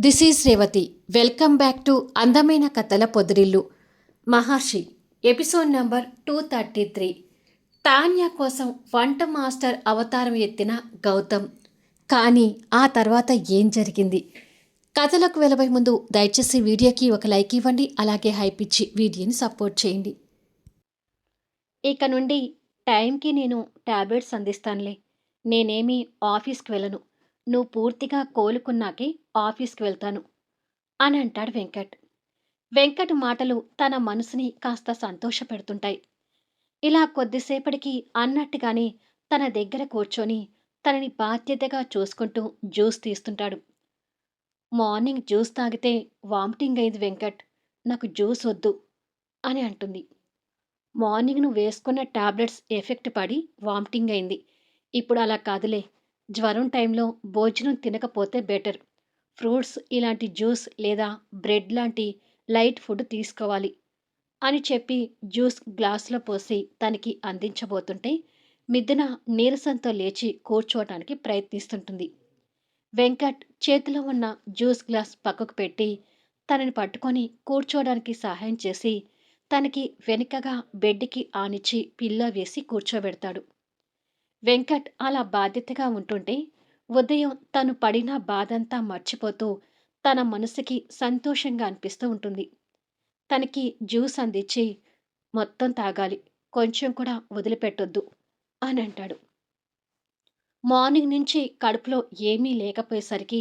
This is Revathi. Welcome back to అందమైన కథల పొదిరిల్లు. Maharshi episode number two thirty three. Tanya కోసం వంట master అవతారం ఎత్తిన గౌతమ్. కానీ ఆ తర్వాత ఏం జరిగింది? కథలకు వెళ్ళబోయే ముందు దయచేసి వీడియోకి ఒక లైక్ ఇవ్వండి అలాగే హైప్ ఇచ్చి వీడియోని సపోర్ట్ చేయండి. ఇక నుండి టైంకి నేను ట్యాబ్లెట్స్ అందిస్తానులే. నేనేమి ఆఫీస్కి వెళ్ళను. నువ్వు పూర్తిగా కోలుకున్నాకే ఆఫీస్కి వెళ్తాను అని అంటాడు వెంకట్. వెంకట్ మాటలు తన మనసుని కాస్త సంతోషపెడుతుంటాయి. ఇలా కొద్దిసేపటికి అన్నట్టుగానే తన దగ్గర కూర్చొని తనని బాధ్యతగా చూసుకుంటూ జ్యూస్ తీస్తుంటాడు. మార్నింగ్ జ్యూస్ తాగితే వామిటింగ్ అయింది వెంకట్. నాకు జ్యూస్ వద్దు అని అంటుంది. మార్నింగ్ నువ్వు వేసుకున్న టాబ్లెట్స్ ఎఫెక్ట్ పడి వామిటింగ్ అయింది. ఇప్పుడు అలా కాదులే. జ్వరం టైంలో భోజనం తినకపోతే బెటర్. ఫ్రూట్స్ ఇలాంటి జ్యూస్ లేదా బ్రెడ్ లాంటి లైట్ ఫుడ్ తీసుకోవాలి అని చెప్పి జ్యూస్ గ్లాసులో పోసి తనకి అందించబోతుంటే మిథున నీరసంతో లేచి కూర్చోవటానికి ప్రయత్నిస్తుంటుంది. వెంకట్ చేతిలో ఉన్న జ్యూస్ గ్లాస్ పక్కకు పెట్టి తనని పట్టుకొని కూర్చోవడానికి సహాయం చేసి తనకి వెనుకగా బెడ్కి ఆనిచ్చి పిల్లో వేసి కూర్చోబెడతాడు. వెంకట్ అలా బాధ్యతగా ఉంటుంటే ఉదయం తను పడిన బాధంతా మర్చిపోతూ తన మనసుకి సంతోషంగా అనిపిస్తూ ఉంటుంది. తనకి జ్యూస్ అందించి మొత్తం తాగాలి కొంచెం కూడా వదిలిపెట్టొద్దు అని అంటాడు. మార్నింగ్ నుంచి కడుపులో ఏమీ లేకపోయేసరికి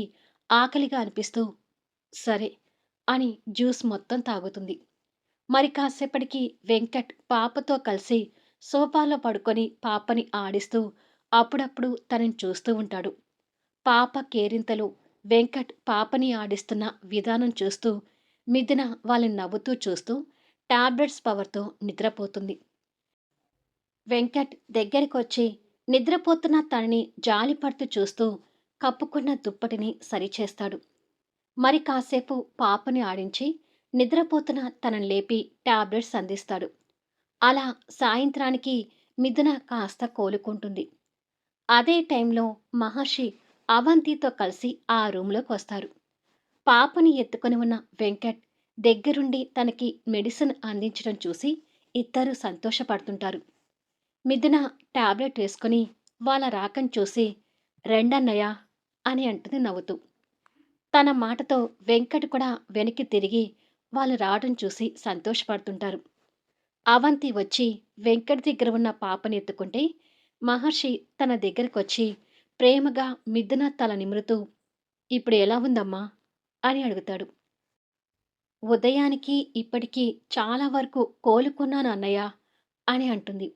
ఆకలిగా అనిపిస్తూ సరే అని జ్యూస్ మొత్తం తాగుతుంది. మరి కాసేపటికి వెంకట్ పాపతో కలిసి సోఫాలో పడుకొని పాపని ఆడిస్తూ అప్పుడప్పుడు తనని చూస్తూ ఉంటాడు. పాప కేరింతలు వెంకట్ పాపని ఆడిస్తున్న విధానం చూస్తూ మిథున వాళ్ళని నవ్వుతూ చూస్తూ టాబ్లెట్స్ పవర్తో నిద్రపోతుంది. వెంకట్ దగ్గరికి వచ్చి నిద్రపోతున్న తనని జాలిపడుతూ చూస్తూ కప్పుకున్న దుప్పటిని సరిచేస్తాడు. మరి కాసేపు పాపని ఆడించి నిద్రపోతున్న తనని లేపి టాబ్లెట్స్ అందిస్తాడు. అలా సాయంత్రానికి మిథున కాస్త కోలుకుంటుంది. అదే టైంలో మహర్షి అవంతితో కలిసి ఆ రూమ్లోకి వస్తారు. పాపని ఎత్తుకొని ఉన్న వెంకట్ దగ్గరుండి తనకి మెడిసిన్ అందించడం చూసి ఇద్దరు సంతోషపడుతుంటారు. మిథున టాబ్లెట్ వేసుకుని వాళ్ళ రాకం చూసి రెండన్నయ్య అని అంటుంది నవ్వుతూ. తన మాటతో వెంకట్ కూడా వెనక్కి తిరిగి వాళ్ళు రావడం చూసి సంతోషపడుతుంటారు. అవంతి వచ్చి వెంకట్ దగ్గర ఉన్న పాపని ఎత్తుకుంటే మహర్షి తన దగ్గరికి వచ్చి ప్రేమగా మిథున తల నిమురుతూ ఇప్పుడు ఎలా ఉందమ్మా? అని అడుగుతాడు. ఉదయానికి ఇప్పటికీ చాలా వరకు కోలుకున్నాను అన్నయ్య అని అంటుంది.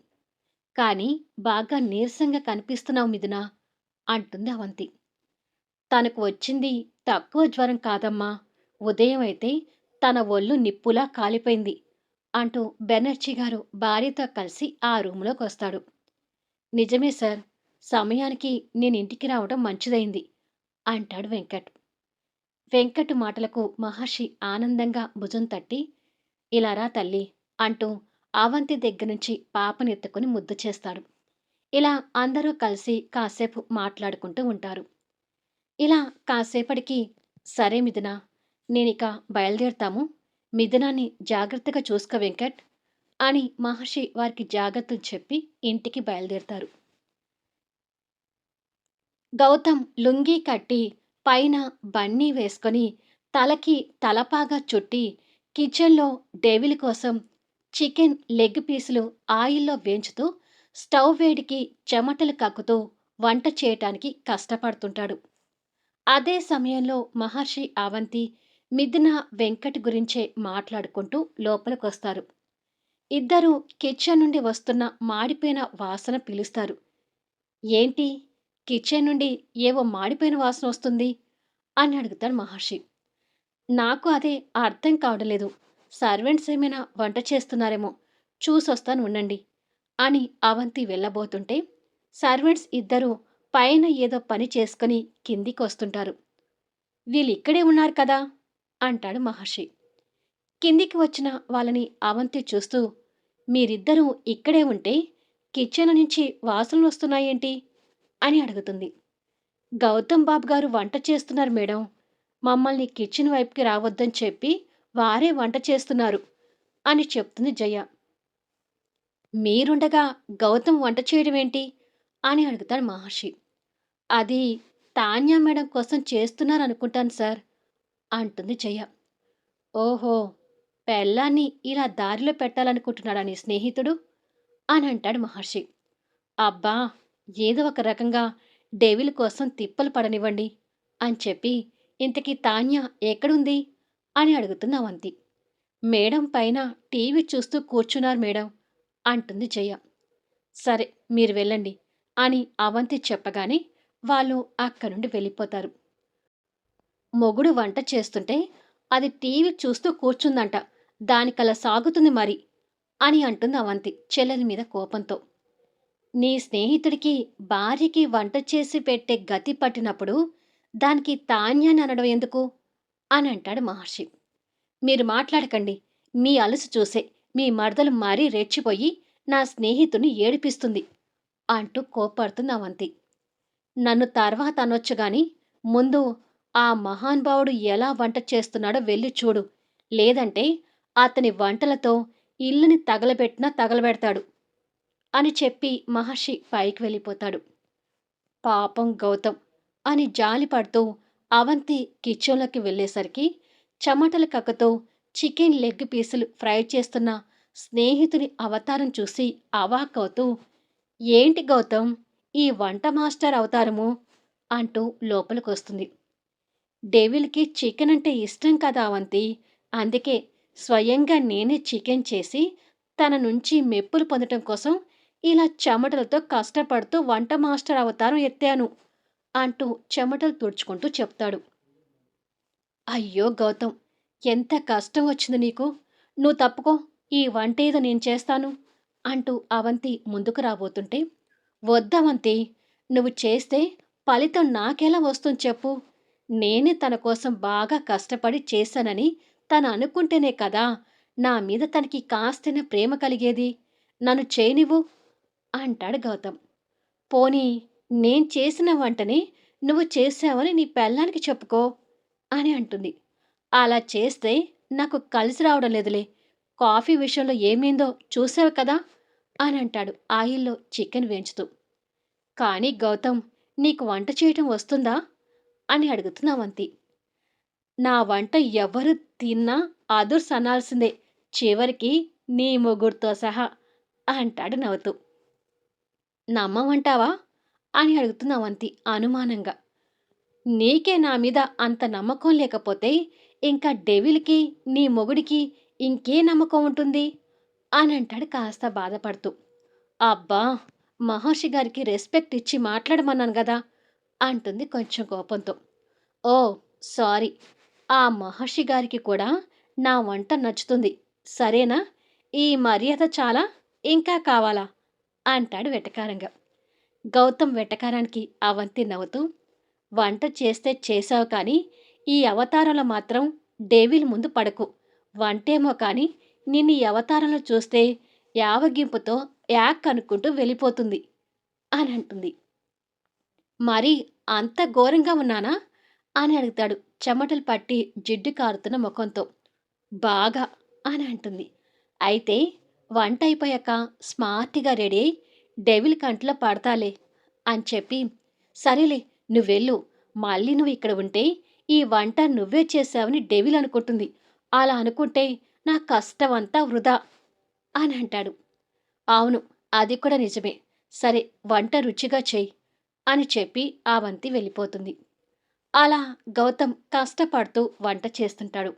కానీ బాగా నీరసంగా కనిపిస్తున్నావు మిథున అంటుంది అవంతి. తనకు వచ్చింది తక్కువ జ్వరం కాదమ్మా. ఉదయం అయితే తన ఒళ్ళు నిప్పులా కాలిపోయింది. అంటూ బెనర్జీ గారు భార్యతో కలిసి ఆ రూమ్లోకి వస్తాడు. నిజమే సార్ సమయానికి నేను ఇంటికి రావడం మంచిదైంది అంటాడు వెంకట్. వెంకట్ మాటలకు మహర్షి ఆనందంగా భుజం తట్టి ఇలా రా తల్లి అంటూ అవంతి దగ్గర నుంచి పాపనెత్తుకుని ముద్దు చేస్తాడు. ఇలా అందరూ కలిసి కాసేపు మాట్లాడుకుంటూ ఉంటారు. ఇలా కాసేపటికి సరే మిథున నేనిక బయలుదేరుతాము మిథునాన్ని జాగ్రత్తగా చూసుకో వెంకట్ అని మహర్షి వారికి జాగ్రత్తలు చెప్పి ఇంటికి బయలుదేరుతారు. గౌతమ్ లుంగీ కట్టి పైన బన్నీ వేసుకొని తలకి తలపాగా చుట్టి కిచెన్లో డేవిల్ కోసం చికెన్ లెగ్ పీసులు ఆయిల్లో వేంచుతూ స్టవ్ వేడికి చెమటలు కక్కుతూ వంట చేయటానికి కష్టపడుతుంటాడు. అదే సమయంలో మహర్షి అవంతి మిథున వెంకట్ గురించే మాట్లాడుకుంటూ లోపలికొస్తారు. ఇద్దరు కిచెన్ నుండి వస్తున్న మాడిపోయిన వాసన పిలుస్తారు. ఏంటి? కిచెన్ నుండి ఏవో మాడిపోయిన వాసన వస్తుంది? అని అడుగుతాడు మహర్షి. నాకు అదే అర్థం కావడం లేదు సర్వెంట్స్ ఏమైనా వంట చేస్తున్నారేమో చూసొస్తాను ఉండండి అని అవంతి వెళ్ళబోతుంటే సర్వెంట్స్ ఇద్దరు పైన ఏదో పని చేసుకుని కిందికి వస్తుంటారు. వీళ్ళు ఇక్కడే ఉన్నారు కదా? అంటాడు మహర్షి. కిందికి వచ్చిన వాళ్ళని అవంతి చూస్తూ మీరిద్దరూ ఇక్కడే ఉంటే కిచెన్ నుంచి వాసనలు వస్తున్నాయేంటి? అని అడుగుతుంది. గౌతమ్ బాబు గారు వంట చేస్తున్నారు మేడం. మమ్మల్ని కిచెన్ వైపుకి రావద్దని చెప్పి వారే వంట చేస్తున్నారు అని చెప్తుంది జయ. మీరుండగా గౌతమ్ వంట చేయడం ఏంటి? అని అడుగుతాడు మహర్షి. అది తాన్యా మేడం కోసం చేస్తున్నారు అనుకుంటాను సార్. అంటుంది జయ. ఓహో పెళ్ళాన్ని ఇలా దారిలో పెట్టాలనుకుంటున్నాడా నీ స్నేహితుడు అని అంటాడు మహర్షి. అబ్బా ఏదో ఒక రకంగా డేవిల్ కోసం తిప్పలు పడనివ్వండి అని చెప్పి ఇంతకీ తాన్య ఎక్కడుంది అని అడుగుతుంది అవంతి మేడం పైన టీవీ చూస్తూ కూర్చున్నారు మేడం అంటుంది జయ. సరే మీరు వెళ్ళండి అని అవంతి చెప్పగానే వాళ్ళు అక్కడి నుండి వెళ్ళిపోతారు. మొగుడు వంట చేస్తుంటే అది టీవీ చూస్తూ కూర్చుందంట. దానికలా సాగుతుంది మరి అని అంటుంది అవంతి చెల్లెలి మీద కోపంతో. నీ స్నేహితుడికి భార్యకి వంట చేసి పెట్టే గతి పట్టినప్పుడు దానికి తాన్యాన్ని అనడం ఎందుకు? అని అంటాడు మహర్షి. మీరు మాట్లాడకండి మీ అలసు చూసే మీ మరదలు మరీ రెచ్చిపోయి నా స్నేహితుని ఏడిపిస్తుంది అంటూ కోపడుతుంది అవంతి. నన్ను తర్వాత అనొచ్చు గాని ముందు ఆ మహానుభావుడు ఎలా వంట చేస్తున్నాడో వెళ్ళి చూడు. లేదంటే అతని వంటలతో ఇల్లుని తగలబెట్టినా తగలబెడతాడు అని చెప్పి మహర్షి పైకి వెళ్ళిపోతాడు. పాపం గౌతమ్ అని జాలిపడుతూ అవంతి కిచెన్లోకి వెళ్ళేసరికి చెమటల కక్కతో చికెన్ లెగ్ పీసులు ఫ్రై చేస్తున్న స్నేహితుని అవతారం చూసి అవాకవుతూ ఏంటి గౌతమ్ ఈ వంట మాస్టర్ అవతారము? అంటూ లోపలికొస్తుంది. డేవిల్కి చికెన్ అంటే ఇష్టం కదా అవంతి. అందుకే స్వయంగా నేనే చికెన్ చేసి తన నుంచి మెప్పులు పొందటం కోసం ఇలా చెమటలతో కష్టపడుతూ వంట మాస్టర్ అవతారం ఎత్తాను అంటూ చెమటలు తుడుచుకుంటూ చెప్తాడు. అయ్యో గౌతమ్ ఎంత కష్టం వచ్చింది నీకు. నువ్వు తప్పుకో ఈ వంట ఏదో నేను చేస్తాను అంటూ అవంతి ముందుకు రాబోతుంటే వద్దవంతి నువ్వు చేస్తే ఫలితం నాకెలా వస్తుంది చెప్పు. నేనే తన కోసం బాగా కష్టపడి చేశానని తను అనుకుంటేనే కదా నా మీద తనకి కాస్తైన ప్రేమ కలిగేది. నన్ను చేయనివ్వు అంటాడు గౌతమ్. పోనీ నేను చేసిన వంటని నువ్వు చేసావని నీ పెళ్ళానికి చెప్పుకో అని అంటుంది. అలా చేస్తే నాకు కలిసి రావడం లేదులే. కాఫీ విషయంలో ఏమైందో చూసావు కదా అని అంటాడు ఆయిల్లో చికెన్ వేయించుతూ కానీ గౌతమ్ నీకు వంట చేయటం వస్తుందా? అని అడుగుతున్న అవంతి నా వంట ఎవరు తిన్నా అదుర్స్ అనాల్సిందే చివరికి నీ ముగ్గురితో సహా అంటాడు నవ్వుతూ. నమ్మమంటావా అని అడుగుతున్న అవంతి అనుమానంగా. నీకే నా మీద అంత నమ్మకం లేకపోతే ఇంకా డెవిల్కి నీ మొగుడికి ఇంకే నమ్మకం ఉంటుంది? అని అంటాడు కాస్త బాధపడుతూ. అబ్బా! మహర్షి గారికి రెస్పెక్ట్ ఇచ్చి మాట్లాడమన్నాను కదా. అంటుంది కొంచెం కోపంతో. ఓ సారీ. ఆ మహర్షి గారికి కూడా నా వంట నచ్చుతుంది. సరేనా? ఈ మర్యాద చాలా ఇంకా కావాలా? అంటాడు వెటకారంగా. గౌతమ్ వెటకారానికి అవంతి నవ్వుతూ వంట చేస్తే చేసావు కానీ ఈ అవతారంలో మాత్రం డేవిల్ ముందు పడకు. వంటేమో కానీ నిన్ను ఈ అవతారంలో చూస్తే యావగింపుతో యాక్ అనుకుంటూ వెళ్ళిపోతుంది అని అంటుంది. మరి అంత ఘోరంగా ఉన్నానా? అని అడుగుతాడు చెమటలు పట్టి జిడ్డు కారుతున్న ముఖంతో. బాగా అని అంటుంది. అయితే వంట అయిపోయాక స్మార్ట్గా రెడీ అయి డెవిల్ కంట్లో పడతాలే అని చెప్పి సరేలే నువ్వెళ్ళు మళ్ళీ నువ్వు ఇక్కడ ఉంటే ఈ వంట నువ్వే చేసావని డెవిల్ అనుకుంటుంది. అలా అనుకుంటే నా కష్టమంతా వృధా అని అంటాడు. అవును అది కూడా నిజమే. సరే వంట రుచిగా చెయ్యి. అని చెప్పి ఆ వంతి వెళ్ళిపోతుంది. అలా గౌతమ్ కష్టపడుతూ వంట చేస్తుంటాడు.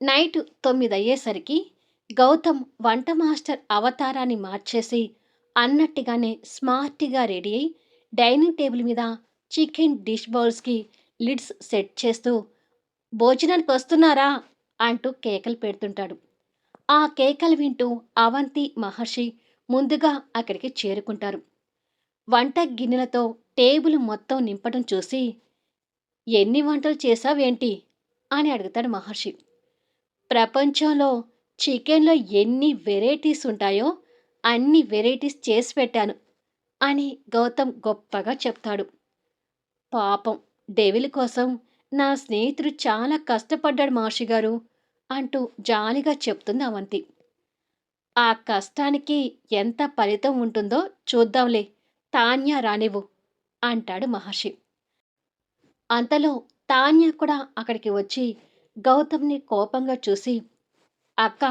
నైట్ తొమ్మిది అయ్యేసరికి గౌతమ్ వంట మాస్టర్ అవతారాన్ని మార్చేసి అన్నట్టుగానే స్మార్ట్గా రెడీ అయి డైనింగ్ టేబుల్ మీద చికెన్ డిష్ బౌల్స్కి లిడ్స్ సెట్ చేస్తూ భోజనానికి వస్తున్నారా? అంటూ కేకలు పెడుతుంటాడు. ఆ కేకలు వింటూ అవంతి మహర్షి ముందుగా అక్కడికి చేరుకుంటారు. వంట గిన్నెలతో టేబుల్ మొత్తం నింపడం చూసి ఎన్ని వంటలు చేసావేంటి అని అడుగుతాడు మహర్షి. ప్రపంచంలో చికెన్లో ఎన్ని వెరైటీస్ ఉంటాయో అన్ని వెరైటీస్ చేసి పెట్టాను అని గౌతమ్ గొప్పగా చెప్తాడు. పాపం డెవిల్ కోసం నా స్నేహితుడు చాలా కష్టపడ్డాడు మహర్షి గారు అంటూ జాలిగా చెప్తుంది అవంతి. ఆ కష్టానికి ఎంత ఫలితం ఉంటుందో చూద్దాంలే తాన్యా రానివ్వు అంటాడు మహర్షి. అంతలో తాన్య కూడా అక్కడికి వచ్చి గౌతమ్ని కోపంగా చూసి అక్క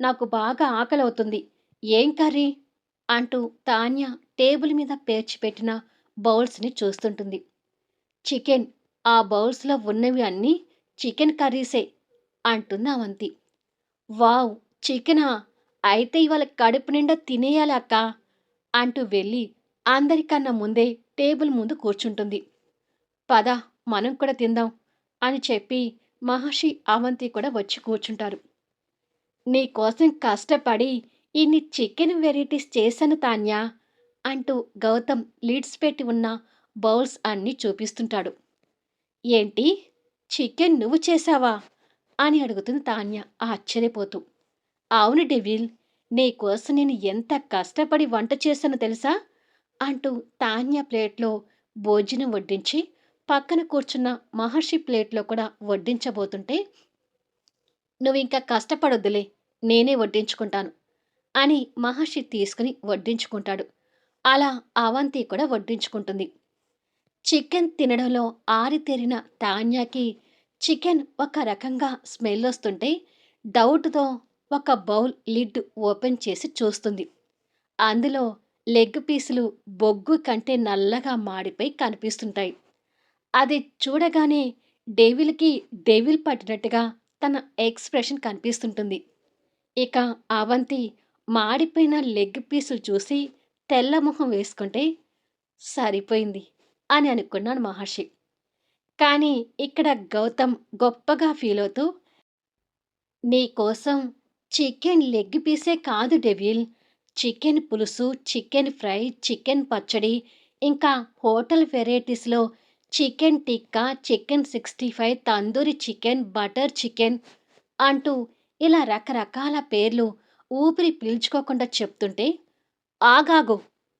నాకు బాగా ఆకలవుతుంది. ఏం కర్రీ? అంటూ తాన్య టేబుల్ మీద పేర్చిపెట్టిన బౌల్స్ని చూస్తుంటుంది. చికెన్ ఆ బౌల్స్లో ఉన్నవి అన్నీ చికెన్ కర్రీసే అంటుంది అవంతి. వావ్ చికెనా? అయితే ఇవాళ కడుపు నిండా తినేయాలి అక్క అంటూ వెళ్ళి అందరికన్నా ముందే టేబుల్ ముందు కూర్చుంటుంది. పద మనం కూడా తిందాం అని చెప్పి మహర్షి అవంతి కూడా వచ్చి కూర్చుంటారు. నీకోసం కష్టపడి ఇన్ని చికెన్ వెరైటీస్ చేశాను తాన్యా అంటూ గౌతమ్ లీడ్స్ పెట్టి ఉన్న బౌల్స్ అన్నీ చూపిస్తుంటాడు. ఏంటి? చికెన్ నువ్వు చేశావా? అని అడుగుతుంది తాన్య ఆశ్చర్యపోతూ. అవును డెవిల్ నీకోసం నేను ఎంత కష్టపడి వంట చేశానో తెలుసా? అంటూ తాన్య ప్లేట్లో భోజనం వడ్డించి పక్కన కూర్చున్న మహర్షి ప్లేట్లో కూడా వడ్డించబోతుంటే నువ్వు ఇంకా కష్టపడొద్దులే నేనే వడ్డించుకుంటాను అని మహర్షి తీసుకుని వడ్డించుకుంటాడు. అలా అవంతి కూడా వడ్డించుకుంటుంది. చికెన్ తినడంలో ఆరితేరిన తాన్యాకి చికెన్ ఒక రకంగా స్మెల్ వస్తుంటే డౌట్తో ఒక బౌల్ లిడ్ ఓపెన్ చేసి చూస్తుంది. అందులో లెగ్ పీసులు బొగ్గు కంటే నల్లగా మాడిపోయి కనిపిస్తుంటాయి. అది చూడగానే డేవిల్కి డేవిల్ పట్టినట్టుగా తన ఎక్స్ప్రెషన్ కనిపిస్తుంటుంది. ఇక అవంతి మాడిపోయిన లెగ్ పీసులు చూసి తెల్లమొహం వేసుకుంటే సరిపోయింది అని అనుకున్నాడు మహర్షి. కానీ ఇక్కడ గౌతమ్ గొప్పగా ఫీల్ అవుతూ నీకోసం చికెన్ లెగ్ పీసే కాదు డెవిల్ చికెన్ పులుసు చికెన్ ఫ్రై చికెన్ పచ్చడి ఇంకా hotel వెరైటీస్లో chicken tikka chicken sixty five tandoori chicken butter chicken అంటూ ఇలా రకరకాల పేర్లు ఊపిరి పీల్చుకోకుండా చెప్తుంటే ఆగాగు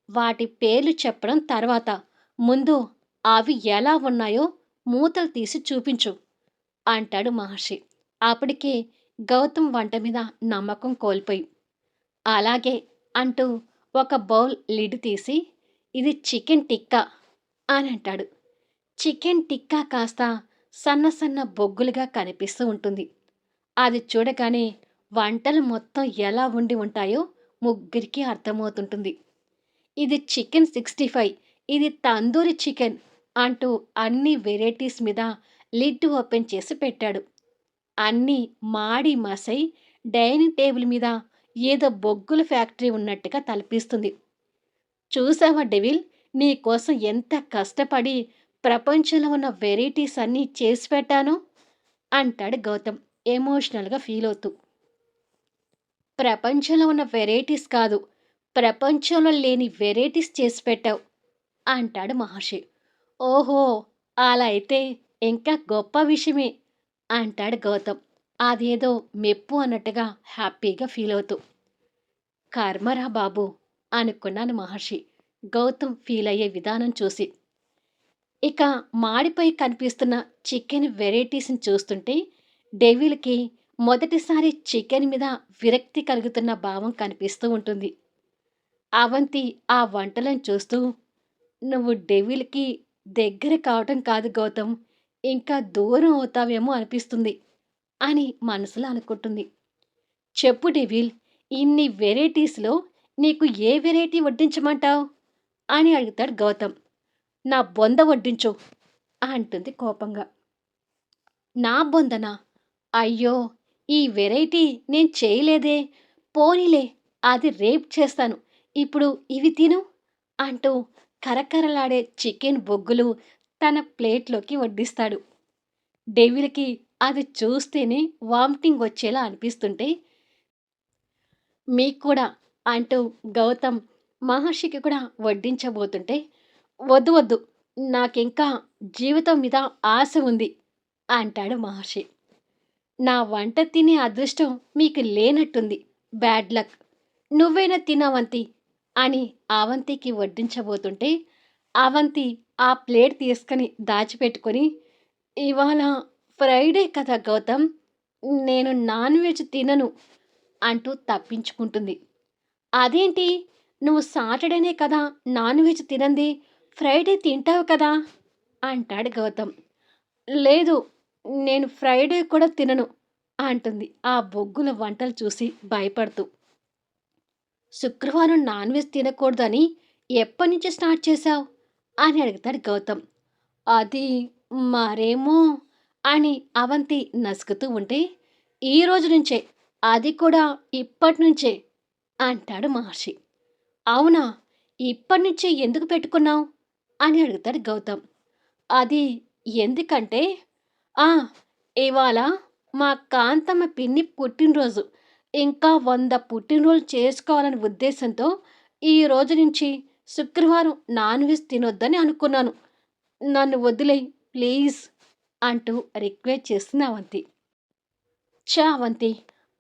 వాటి పేర్లు చెప్పడం తర్వాత ముందు అవి ఎలా ఉన్నాయో మూతలు తీసి చూపించు అంటాడు మహర్షి. అప్పటికే గౌతమ్ వంట మీద నమ్మకం కోల్పోయి. అలాగే అంటూ ఒక బౌల్ లిడ్ తీసి ఇది చికెన్ టిక్కా అని అంటాడు. చికెన్ టిక్కా కాస్త సన్న సన్న బొగ్గులుగా కనిపిస్తూ ఉంటుంది. అది చూడగానే వంటలు మొత్తం ఎలా ఉండి ఉంటాయో ముగ్గురికి అర్థమవుతుంటుంది. ఇది చికెన్ సిక్స్టీ ఫైవ్ ఇది తందూరి చికెన్ అంటూ అన్ని వెరైటీస్ మీద లిడ్ ఓపెన్ చేసి పెట్టాడు. అన్నీ మాడి మసై డైనింగ్ టేబుల్ మీద ఏదో బొగ్గుల ఫ్యాక్టరీ ఉన్నట్టుగా తలపిస్తుంది. చూసావా డెవిల్? నీ కోసం ఎంత కష్టపడి ప్రపంచంలో ఉన్న వెరైటీస్ అన్నీ చేసి పెట్టాను? అంటాడు గౌతమ్ ఎమోషనల్గా ఫీల్ అవుతూ. ప్రపంచంలో ఉన్న వెరైటీస్ కాదు ప్రపంచంలో లేని వెరైటీస్ చేసి పెట్టావు అంటాడు మహర్షి. ఓహో అలా అయితే ఇంకా గొప్ప విషయమే అంటాడు గౌతమ్. అదేదో మెప్పు అన్నట్టుగా హ్యాపీగా ఫీల్ అవుతూ కర్మరా బాబు అనుకున్నాను మహర్షి. గౌతమ్ ఫీల్ అయ్యే విధానం చూసి. ఇక మాడిపోయి కనిపిస్తున్న చికెన్ వెరైటీస్ని చూస్తుంటే డెవిల్కి మొదటిసారి చికెన్ మీద విరక్తి కలుగుతున్న భావం కనిపిస్తూ ఉంటుంది. అవంతి ఆ వంటలను చూస్తూ నువ్వు డెవిల్కి దగ్గర కావటం కాదు గౌతమ్ ఇంకా దూరం అవుతావేమో అనిపిస్తుంది. అని మనసులో అనుకుంటుంది. చెప్పు డెవిల్ ఇన్ని వెరైటీస్లో నీకు ఏ వెరైటీ వడ్డించమంటావు? అని అడుగుతాడు గౌతమ్. నా బొంద వడ్డించు అంటుంది కోపంగా. నా బొందనా? అయ్యో ఈ వెరైటీ నేను చేయలేదే. పోనీలే అది రేపు చేస్తాను. ఇప్పుడు ఇవి తిను అంటూ కరకరలాడే చికెన్ బొగ్గులు తన ప్లేట్లోకి వడ్డిస్తాడు. డెవిల్కి అది చూస్తేనే వామిటింగ్ వచ్చేలా అనిపిస్తుంటే మీకు కూడా అంటూ గౌతమ్ మహర్షికి కూడా వడ్డించబోతుంటే వద్దు వద్దు నాకింకా జీవితం మీద ఆశ ఉంది అంటాడు మహర్షి. నా వంట తినే అదృష్టం మీకు లేనట్టుంది బ్యాడ్ లక్. నువ్వైనా తినవంతి అని అవంతికి వడ్డించబోతుంటే అవంతి ఆ ప్లేట్ తీసుకొని దాచిపెట్టుకొని ఇవాళ ఫ్రైడే కదా గౌతమ్ నేను నాన్ వెజ్ తినను అంటూ తప్పించుకుంటుంది. అదేంటి? నువ్వు సాటర్డేనే కదా నాన్ వెజ్ తినంది ఫ్రైడే తింటావు కదా అంటాడు గౌతమ్. లేదు నేను ఫ్రైడే కూడా తినను అంటుంది ఆ బొగ్గుల వంటలు చూసి భయపడుతూ. శుక్రవారం నాన్ వెజ్ తినకూడదని ఎప్పటి నుంచి స్టార్ట్ చేశావు? అని అడుగుతాడు గౌతమ్. అది మరేమో అని అవంతి నసుకుతూ ఉంటే ఈ రోజు నుంచే అది కూడా ఇప్పటి నుంచే అంటాడు మహర్షి. అవునా ఇప్పటి నుంచే ఎందుకు పెట్టుకున్నావు? అని అడుగుతాడు గౌతమ్. అది ఎందుకంటే ఆ ఇవాళ మా కాంతమ్మ పిన్ని పుట్టినరోజు. ఇంకా వంద పుట్టినరోజు చేసుకోవాలనే ఉద్దేశంతో ఈ రోజు నుంచి శుక్రవారం నాన్ వెజ్ తినొద్దని అనుకున్నాను. నన్ను వదిలే ప్లీజ్. అంటూ రిక్వెస్ట్ చేస్తుంది అవంతి చావంతి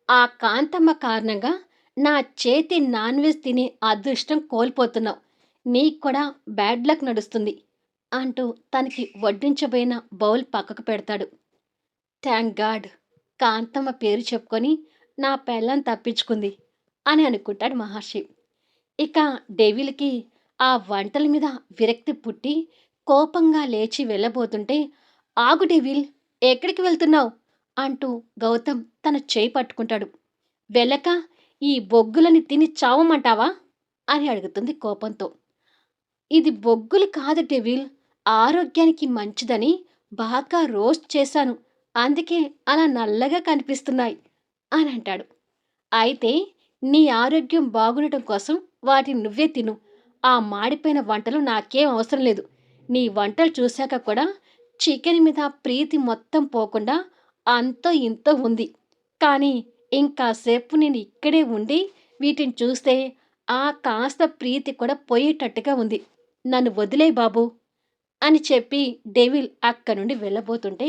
ఆ కాంతమ్మ కారణంగా నా చేతి నాన్ వెజ్ తినే అదృష్టం కోల్పోతున్నావు. నీకు కూడా బ్యాడ్ లక్ నడుస్తుంది అంటూ తనకి వడ్డించబోయిన బౌల్ పక్కకు పెడతాడు. థ్యాంక్ గాడ్ కాంతమ్మ పేరు చెప్పుకొని నా పెళ్ళం తప్పించుకుంది అని అనుకుంటాడు మహర్షి. ఇక డెవిల్కి ఆ వంటల మీద విరక్తి పుట్టి కోపంగా లేచి వెళ్ళబోతుంటే ఆగు డెవిల్ ఎక్కడికి వెళ్తున్నావు? అంటూ గౌతమ్ తన చేయి పట్టుకుంటాడు. వెళ్ళక ఈ బొగ్గులని తిని చావమంటావా? అని అడుగుతుంది కోపంతో. ఇది బొగ్గులు కాదు డెవిల్ ఆరోగ్యానికి మంచిదని బాగా రోస్ట్ చేశాను. అందుకే అలా నల్లగా కనిపిస్తున్నాయి అని అంటాడు. అయితే నీ ఆరోగ్యం బాగుండటం కోసం వాటిని నువ్వే తిను. ఆ మాడిపోయిన వంటలు నాకేం అవసరం లేదు. నీ వంటలు చూశాక కూడా చికెన్ మీద ప్రీతి మొత్తం పోకుండా అంతో ఇంతో ఉంది. కానీ ఇంకాసేపు నేను ఇక్కడే ఉండి వీటిని చూస్తే ఆ కాస్త ప్రీతి కూడా పోయేటట్టుగా ఉంది. నన్ను వదిలే బాబు అని చెప్పి డెవిల్ అక్కడి నుండి వెళ్ళబోతుంటే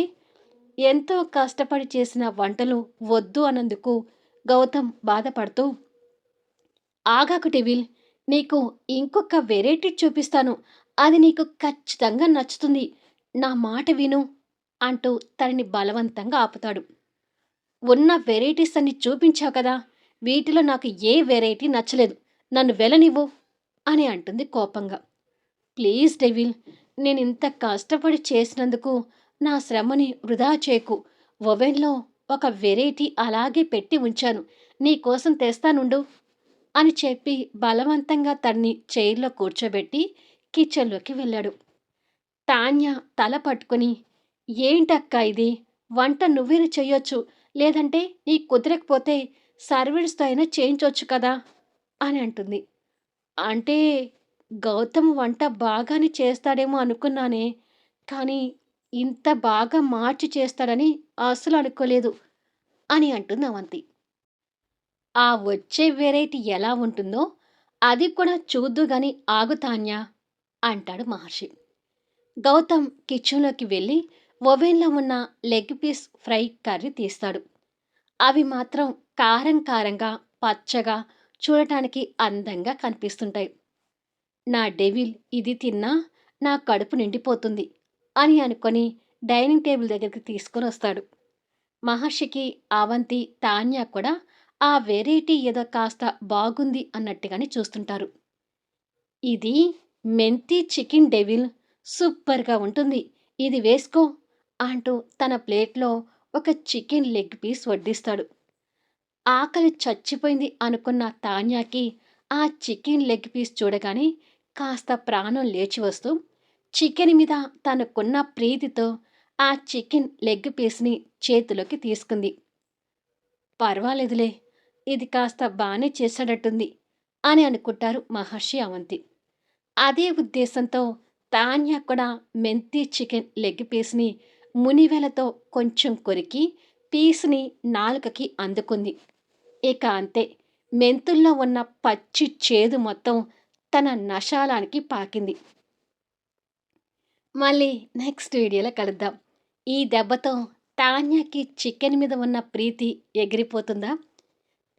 ఎంతో కష్టపడి చేసిన వంటలు వద్దు అన్నందుకు గౌతమ్ బాధపడుతూ ఆగాకు డెవిల్ నీకు ఇంకొక వెరైటీ చూపిస్తాను. అది నీకు ఖచ్చితంగా నచ్చుతుంది. నా మాట విను అంటూ తనని బలవంతంగా ఆపుతాడు. ఉన్న వెరైటీస్ అన్ని చూపించావు కదా వీటిలో నాకు ఏ వెరైటీ నచ్చలేదు. నన్ను వెళ్ళనివ్వు అని అంటుంది కోపంగా. ప్లీజ్ డెవిల్ నేను ఇంత కష్టపడి చేసినందుకు నా శ్రమని వృధా చేయకు ఓవెన్లో ఒక వెరైటీ అలాగే పెట్టి ఉంచాను. నీకోసం తెస్తానుండు అని చెప్పి బలవంతంగా తన్ని చైర్లో కూర్చోబెట్టి కిచెన్లోకి వెళ్ళాడు. తాన్య తల పట్టుకుని ఏంటక్క ఇది? వంట నువ్వేనా చేయొచ్చు లేదంటే నీ కుదరకపోతే సర్వీడ్స్తో అయినా చేయించవచ్చు కదా? అని అంటుంది. అంటే గౌతమ్ వంట బాగానే చేస్తాడేమో అనుకున్నానే కానీ ఇంత బాగా మార్చి చేస్తాడని అసలు అనుకోలేదు అని అంటుంది అవంతి. ఆ వచ్చే వెరైటీ ఎలా ఉంటుందో అది కూడా చూద్దు గాని ఆగుతాన్యా అంటాడు మహర్షి. గౌతమ్ కిచెన్లోకి వెళ్ళి ఓవెన్లో ఉన్న లెగ్ పీస్ ఫ్రై కర్రీ తీస్తాడు. అవి మాత్రం కారం కారంగా పచ్చగా చూడటానికి అందంగా కనిపిస్తుంటాయి. నా డెవిల్ ఇది తిన్నా నా కడుపు నిండిపోతుంది అని అనుకొని డైనింగ్ టేబుల్ దగ్గరికి తీసుకొని వస్తాడు. మహర్షికి అవంతి తాన్య కూడా ఆ వెరైటీ ఏదో కాస్త బాగుంది అన్నట్టుగానే చూస్తుంటారు. ఇది మెంతి చికెన్ డెవిల్ సూపర్గా ఉంటుంది. ఇది వేసుకో అంటూ తన ప్లేట్లో ఒక చికెన్ లెగ్ పీస్ వడ్డిస్తాడు. ఆకలి చచ్చిపోయింది అనుకున్న తాన్యాకి ఆ చికెన్ లెగ్ పీస్ చూడగానే కాస్త ప్రాణం లేచి వస్తూ చికెన్ మీద తనకున్న ప్రీతితో ఆ చికెన్ లెగ్ పీస్ని చేతిలోకి తీసుకుంది. పర్వాలేదులే ఇది కాస్త బాగానే చేశాడట్టుంది అని అనుకుంటారు మహర్షి అవంతి. అదే ఉద్దేశంతో తాన్య కూడా మెంతి చికెన్ లెగ్ పీస్ని మునివెలతో కొంచెం కొరికి పీస్ని నాలుకకి అందుకుంది. ఇక అంతే. మెంతుల్లో ఉన్న పచ్చి చేదు మొత్తం తన నశాలానికి పాకింది. మళ్ళీ నెక్స్ట్ వీడియోలో కలుద్దాం. ఈ దెబ్బతో తాన్యాకి చికెన్ మీద ఉన్న ప్రీతి ఎగిరిపోతుందా?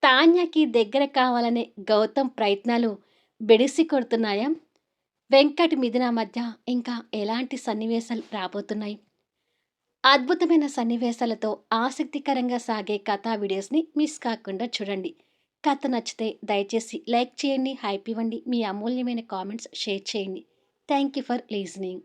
తాన్యాకి దగ్గర కావాలనే గౌతమ్ ప్రయత్నాలు బెడిసి కొడుతున్నాయా? వెంకట్ మిథున మధ్య ఇంకా ఎలాంటి సన్నివేశాలు రాబోతున్నాయి? అద్భుతమైన సన్నివేశాలతో ఆసక్తికరంగా సాగే కథా వీడియోస్ని మిస్ కాకుండా చూడండి. కథ నచ్చితే దయచేసి లైక్ చేయండి హైప్ ఇవ్వండి మీ అమూల్యమైన కామెంట్స్ షేర్ చేయండి. Thank you for listening.